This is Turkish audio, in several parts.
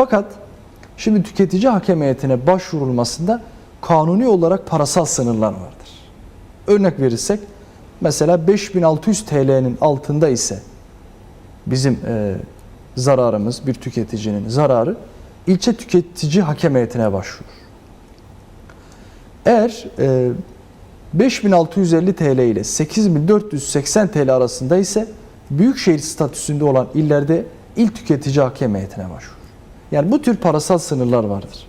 Fakat şimdi tüketici hakem heyetine başvurulmasında kanuni olarak parasal sınırlar vardır. Örnek verirsek mesela 5600 TL'nin altında ise bizim e, zararımız bir tüketicinin zararı ilçe tüketici hakem heyetine başvurur. Eğer e, 5650 TL ile 8480 TL arasında ise büyükşehir statüsünde olan illerde il tüketici hakem heyetine başvurur. Yani bu tür parasal sınırlar vardır.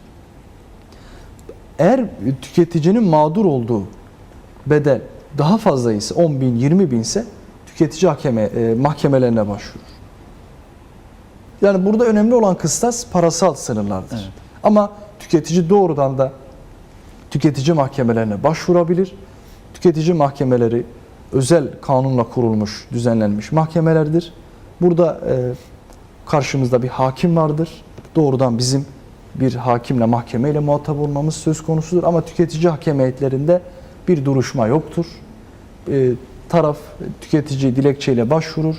Eğer tüketicinin mağdur olduğu bedel daha fazla ise 10 bin 20 bin ise tüketici hakeme, e, mahkemelerine başvurur. Yani burada önemli olan kıstas parasal sınırlardır. Evet. Ama tüketici doğrudan da tüketici mahkemelerine başvurabilir. Tüketici mahkemeleri özel kanunla kurulmuş, düzenlenmiş mahkemelerdir. Burada e, karşımızda bir hakim vardır. Doğrudan bizim bir hakimle mahkemeyle muhatap olmamız söz konusudur. Ama tüketici hakem heyetlerinde bir duruşma yoktur. E, taraf tüketici dilekçeyle başvurur.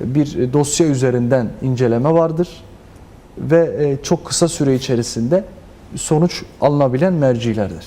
Bir dosya üzerinden inceleme vardır ve e, çok kısa süre içerisinde sonuç alınabilen mercilerdir.